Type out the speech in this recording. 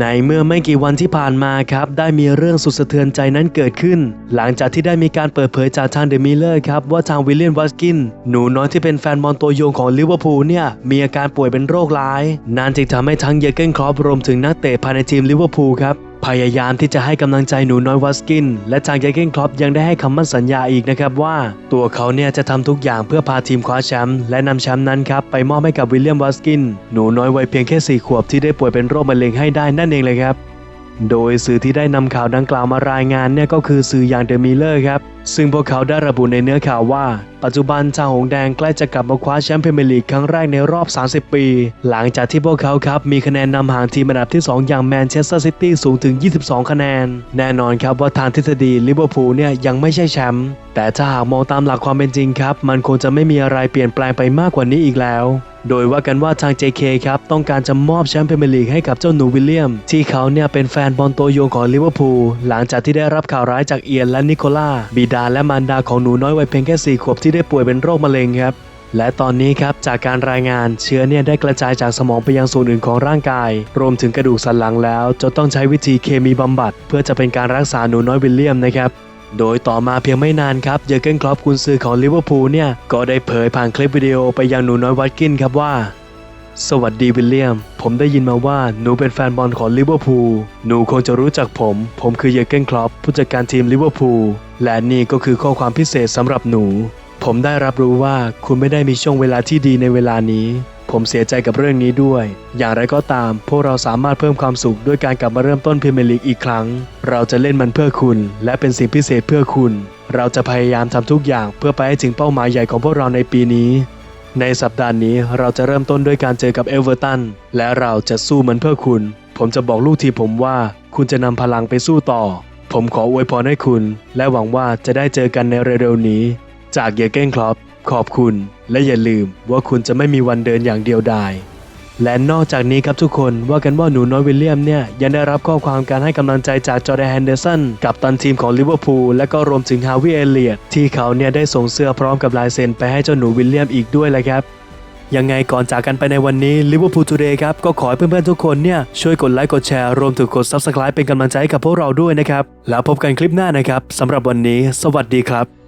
ในเมื่อไม่กี่วันที่ผ่านมาครับ ได้มีเรื่องสุดสะเทือนใจนั้นเกิดขึ้น หลังจากที่ได้มีการเปิดเผยจากทางเดมิเลอร์ครับว่าทางวิลเลียนวัสกิน หนูน้อยที่เป็นแฟนบอลตัวยงของลิเวอร์พูลเนี่ย มีอาการป่วยเป็นโรคร้าย นั่นจึงทำให้ทั้งเยเกนครอปรวมถึงนักเตะภายในทีมลิเวอร์พูลครับ พยายามที่จะให้กำลังใจหนูน้อยวัสกิน และทางเยเกนครอปยังได้ให้คำมั่นสัญญาอีกนะครับว่า ตัวเขาเนี่ยจะทำทุกอย่างเพื่อพาทีมคว้าแชมป์และนำแชมป์นั้นครับไปมอบให้กับวิลเลียมวัสกิน หนูน้อยวัยเพียงแค่สี่ขวบที่ได้ป่วยเป็นโรคมะเร็งให้ได้นั่นเองเลยครับ โดยสื่อที่ได้นำข่าวดังกล่าวมารายงานเนี่ยก็คือสื่ออย่างเดอะมิลเลอร์ครับ ซึ่งพวกเขาได้ระบุในเนื้อข่าวว่า ปัจจุบันชาวหงแดงใกล้จะกลับมาคว้าแชมป์พรีเมียร์ลีกครั้งแรกในรอบ 30 ปี หลังจากที่พวกเขาครับ มีคะแนนนำห่างทีมอันดับที่ 2 อย่างแมนเชสเตอร์ซิตี้สูงถึง 22 คะแนน แน่นอนครับว่าทางทฤษฎีลิเวอร์พูลเนี่ยยังไม่ใช่แชมป์แต่ถ้าหากมองตามหลักความเป็นจริงครับ มันคงจะไม่มีอะไรเปลี่ยนแปลงไปมากกว่านี้อีกแล้ว โดยว่ากันว่าทาง JK ครับต้องการจะมอบแชมป์พรีเมียร์ลีกให้กับเจ้าหนูวิลเลียม ที่เขาเนี่ยเป็นแฟนบอลตัวยงของลิเวอร์พูลหลังจากที่ได้รับข่าวร้ายจากเอียนและนิโคล่าบิดาและมารดาของหนูน้อยวัยเพียงแค่สี่ขวบที่ได้ป่วยเป็นโรคมะเร็งครับและตอนนี้ครับจากการรายงานเชื้อเนี่ยได้กระจายจากสมองไปยังส่วนอื่นของร่างกาย รวมถึงกระดูกสันหลังแล้วจนต้องใช้วิธีเคมีบำบัด เพื่อจะเป็นการรักษาหนูน้อยวิลเลียมนะครับ โดยต่อมาเพียงไม่นานครับเยอร์เกนคลอปกุนซือของลิเวอร์พูลเนี่ย ก็ได้เผยผ่านคลิปวิดีโอไปยังหนูน้อยวัตกินครับว่า สวัสดีวิลเลียม ผมได้ยินมาว่าหนูเป็นแฟนบอลของลิเวอร์พูลหนูคงจะรู้จักผม ผมคือเยอร์เกนคลอปผู้จัดการทีมลิเวอร์พูลและนี่ก็คือข้อความพิเศษสำหรับหนู ผมได้รับรู้ว่าคุณไม่ได้มีช่วงเวลาที่ดีในเวลานี้ ผมเสียใจกับเรื่องนี้ด้วย อย่างไรก็ตาม พวกเราสามารถเพิ่มความสุขด้วยการกลับมาเริ่มต้นพรีเมียร์ลีกอีกครั้ง เราจะเล่นมันเพื่อคุณ และเป็นสิ่งพิเศษเพื่อคุณ เราจะพยายามทำทุกอย่างเพื่อไปให้ถึงเป้าหมายใหญ่ของพวกเราในปีนี้ ในสัปดาห์นี้เราจะเริ่มต้นด้วยการเจอกับเอเวอร์ตันและเราจะสู้มันเพื่อคุณ ผมจะบอกลูกทีผมว่า คุณจะนำพลังไปสู้ต่อ ผมขออวยพรให้คุณ และหวังว่าจะได้เจอกันในเร็วๆนี้ จากเยเก้นคลอป ขอบคุณและอย่าลืมว่าคุณจะไม่มีวันเดินอย่างเดียวดาย และนอกจากนี้ครับทุกคนว่ากันว่าหนูน้อยวิลเลียมเนี่ยยังได้รับข้อความการให้กำลังใจจากจอร์แดนแฮนเดอร์สันกับตันทีมของลิเวอร์พูลและก็รวมถึงฮาวิเอเลียตที่เขาเนี่ยได้ส่งเสื้อพร้อมกับลายเซ็นไปให้เจ้าหนูวิลเลียมอีกด้วยเลยครับยังไงก่อนจากกันไปในวันนี้ลิเวอร์พูลทูเดย์ครับ ก็ขอให้เพื่อนๆทุกคนเนี่ย ช่วยกดไลค์กดแชร์ รวมถึงกด Subscribe เป็นกำลังใจให้กับพวกเราด้วยนะครับ แล้วพบกันคลิปหน้านะครับสำหรับวันนี้ สวัสดีครับ